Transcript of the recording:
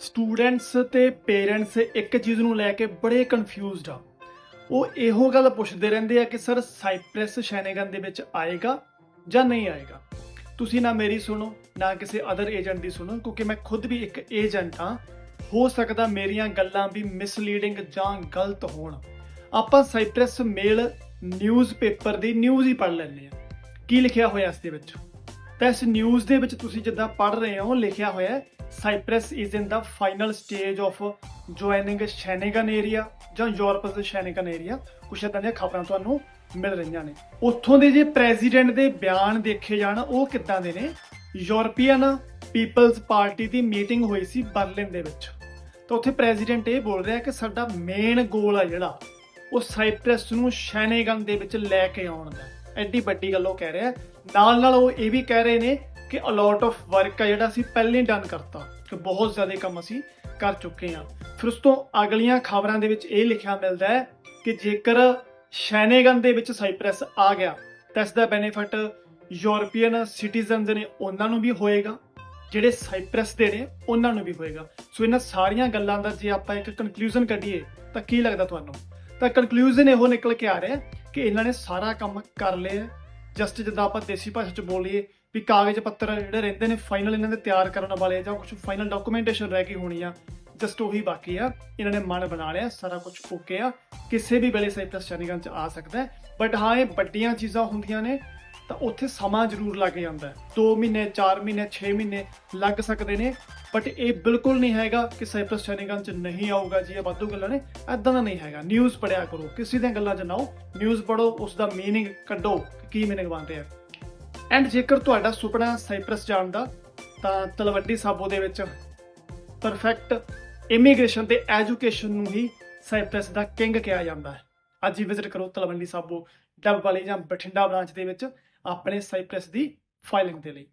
Students ਤੇ parents ਇੱਕ ਚੀਜ਼ ਨੂੰ ਲੈ ਕੇ ਬੜੇ ਕਨਫਿਊਜ਼ਡ ਆ। ਉਹ ਇਹੋ ਗੱਲ ਪੁੱਛਦੇ ਰਹਿੰਦੇ ਆ ਕਿ ਸਰ ਸਾਈਪ੍ਰੈਸ ਸ਼ੈਨੇਗਨ ਦੇ ਵਿੱਚ ਆਏਗਾ ਜਾਂ ਨਹੀਂ ਆਏਗਾ? ਤੁਸੀਂ ਨਾ ਮੇਰੀ ਸੁਣੋ, ਨਾ ਕਿਸੇ ਅਦਰ ਏਜੰਟ ਦੀ ਸੁਣੋ, ਕਿਉਂਕਿ ਮੈਂ ਖੁਦ ਵੀ ਇੱਕ ਏਜੰਟ ਹਾਂ। ਹੋ ਸਕਦਾ ਮੇਰੀਆਂ ਗੱਲਾਂ ਵੀ ਮਿਸਲੀਡਿੰਗ ਜਾਂ ਗਲਤ ਹੋਣ। ਆਪਾਂ ਸਾਈਪ੍ਰੈਸ ਮੇਲ ਨਿਊਜ਼ਪੇਪਰ ਦੀ ਨਿਊਜ਼ ਹੀ ਪੜ੍ਹ ਲੈਂਦੇ ਆ। ਕੀ ਲਿਖਿਆ ਹੋਇਆ ਇਸ ਦੇ ਵਿੱਚ? ਤਾਂ ਇਸ ਨਿਊਜ਼ ਦੇ ਵਿੱਚ ਤੁਸੀਂ ਜਿੱਦਾਂ ਪੜ੍ਹ ਰਹੇ ਹੋ, ਲਿਖਿਆ ਹੋਇਆ ਹੈ Cyprus is in the final stage of joining Schengen area ਜਾਂ ਯੂਰਪ ਦੇ ਸ਼ੈਨੇਗਨ ਏਰੀਆ ਕੁਛ ਇਦਾਂ ਦੀਆਂ ਖਬਰਾਂ ਤੁਹਾਨੂੰ ਮਿਲ ਰਹੀਆਂ ਨੇ। ਉੱਥੋਂ ਦੇ ਜੇ ਪ੍ਰੈਜ਼ੀਡੈਂਟ ਦੇ ਬਿਆਨ ਦੇਖੇ ਜਾਣ, ਉਹ ਕਿੱਦਾਂ ਦੇ ਨੇ? ਯੂਰਪੀਅਨ ਪੀਪਲਜ਼ ਪਾਰਟੀ ਦੀ ਮੀਟਿੰਗ ਹੋਈ ਸੀ ਬਰਲਿਨ ਦੇ ਵਿੱਚ। ਤਾਂ ਉੱਥੇ ਪ੍ਰੈਜ਼ੀਡੈਂਟ ਇਹ ਬੋਲ ਰਿਹਾ ਕਿ ਸਾਡਾ ਮੇਨ ਗੋਲ ਆ ਜਿਹੜਾ, ਉਹ ਸਾਈਪ੍ਰੈਸ ਨੂੰ ਸ਼ੈਨੇਗਨ ਦੇ ਵਿੱਚ ਲੈ ਕੇ ਆਉਣ ਦਾ। ਐਡੀ ਵੱਡੀ ਗੱਲ ਉਹ ਕਹਿ ਰਿਹਾ। ਨਾਲ ਨਾਲ ਉਹ ਇਹ ਵੀ ਕਹਿ ਰਹੇ ਨੇ ਕਿ ਅਲੋਟ ਆਫ ਵਰਕ ਆ ਜਿਹੜਾ ਅਸੀਂ ਪਹਿਲਾਂ ਹੀ ਡਨ ਕਰਤਾ ਕਿ ਬਹੁਤ ਜ਼ਿਆਦਾ ਕੰਮ ਅਸੀਂ ਕਰ ਚੁੱਕੇ ਹਾਂ। ਫਿਰ ਉਸ ਤੋਂ ਅਗਲੀਆਂ ਖਬਰਾਂ ਦੇ ਵਿੱਚ ਇਹ ਲਿਖਿਆ ਮਿਲਦਾ ਹੈ ਕਿ ਜੇਕਰ ਸ਼ੈਨੇਗਨ ਦੇ ਵਿੱਚ ਸਾਈਪ੍ਰੈਸ ਆ ਗਿਆ, ਤਾਂ ਇਸ ਦਾ ਬੈਨੀਫਿਟ ਯੂਰਪੀਅਨ ਸਿਟੀਜ਼ਨਸ ਨੇ ਉਹਨਾਂ ਨੂੰ ਵੀ ਹੋਏਗਾ, ਜਿਹੜੇ ਸਾਈਪ੍ਰੈਸ ਦੇ ਨੇ ਉਹਨਾਂ ਨੂੰ ਵੀ ਹੋਏਗਾ। ਸੋ ਇਹਨਾਂ ਸਾਰੀਆਂ ਗੱਲਾਂ ਦਾ ਜੇ ਆਪਾਂ ਇੱਕ ਕਨਕਲੂਜਨ ਕੱਢੀਏ, ਤਾਂ ਕੀ ਲੱਗਦਾ ਤੁਹਾਨੂੰ? ਤਾਂ ਕਨਕਲੂਜਨ ਇਹੋ ਨਿਕਲ ਕੇ ਆ ਰਿਹਾ ਕਿ ਇਹਨਾਂ ਨੇ ਸਾਰਾ ਕੰਮ ਕਰ ਲਿਆ ਜਸਟ ਜਿੱਦਾਂ ਆਪਾਂ ਦੇਸੀ ਭਾਸ਼ਾ ਚ ਬੋਲੀਏ ਵੀ ਕਾਗਜ਼ ਪੱਤਰ ਜਿਹੜੇ ਰਹਿੰਦੇ ਨੇ ਫਾਈਨਲ ਇਹਨਾਂ ਦੇ ਤਿਆਰ ਕਰਨ ਵਾਲੇ ਜਾਂ ਕੁਝ ਫਾਈਨਲ ਡਾਕੂਮੈਂਟੇਸ਼ਨ ਰਹਿ ਗਈ ਹੋਣੀ ਆ। ਜਸਟ ਉਹੀ ਬਾਕੀ ਆ। ਇਹਨਾਂ ਨੇ ਮਨ ਬਣਾ ਲਿਆ, ਸਾਰਾ ਕੁਝ ਓਕੇ ਆ। ਕਿਸੇ ਵੀ ਵੇਲੇ ਸਾਈਪ੍ਰਸ ਸ਼ਨੀਗਨ ਚ ਆ ਸਕਦਾ ਬਟ ਹਾਂ, ਇਹ ਵੱਡੀਆਂ ਚੀਜ਼ਾਂ ਹੁੰਦੀਆਂ ਨੇ। ਤਾਂ ਉੱਥੇ ਸਮਾਂ ਜ਼ਰੂਰ ਲੱਗ ਜਾਂਦਾ ਹੈ। 2 ਮਹੀਨੇ 4 ਮਹੀਨੇ 6 ਮਹੀਨੇ ਲੱਗ ਸਕਦੇ ਨੇ ਬਟ ਇਹ ਬਿਲਕੁਲ ਨਹੀਂ ਹੈਗਾ ਕਿ ਸਾਈਪਰਸ ਸ਼ੈਨੇਗਨ ਚ ਨਹੀਂ ਆਊਗਾ ਜੀ, ਇਹ ਵਾਧੂ ਗੱਲਾਂ ਨੇ ਐਦਾਂ ਦਾ ਨਹੀਂ ਹੈਗਾ। ਨਿਊਜ਼ ਪੜਿਆ ਕਰੋ, ਕਿਸੇ ਦੀਆਂ ਗੱਲਾਂ ਚ ਨਾਓ ਨਿਊਜ਼ ਪੜੋ ਉਸ ਦਾ ਮੀਨਿੰਗ ਕੱਢੋ ਕੀ ਮੀਨਿੰਗ ਬਣਦੇ ਆ। ਐਂਡ ਜੇਕਰ ਤੁਹਾਡਾ ਸੁਪਨਾ ਸਾਈਪਰਸ ਜਾਣ ਦਾ, ਤਾਂ ਤਲਵੱਡੀ ਸਾਬੋ ਦੇ ਵਿੱਚ ਪਰਫੈਕਟ ਇਮੀਗ੍ਰੇਸ਼ਨ ਤੇ ਐਜੂਕੇਸ਼ਨ ਨੂੰ ਹੀ ਸਾਈਪਰਸ ਦਾ ਕਿੰਗ ਕਿਹਾ ਜਾਂਦਾ ਹੈ। ਅੱਜ ਹੀ ਵਿਜ਼ਿਟ ਕਰੋ ਤਲਵੰਡੀ ਸਾਬੋ। ਡੱਬ ਵਾਲੀ ਜਾਂ ਬਠਿੰਡਾ ਬ੍ਰਾਂਚ ਦੇ ਵਿੱਚ ਆਪਣੇ ਸਾਈਪ੍ਰਸ ਦੀ ਫਾਈਲਿੰਗ ਦੇ ਲਈ।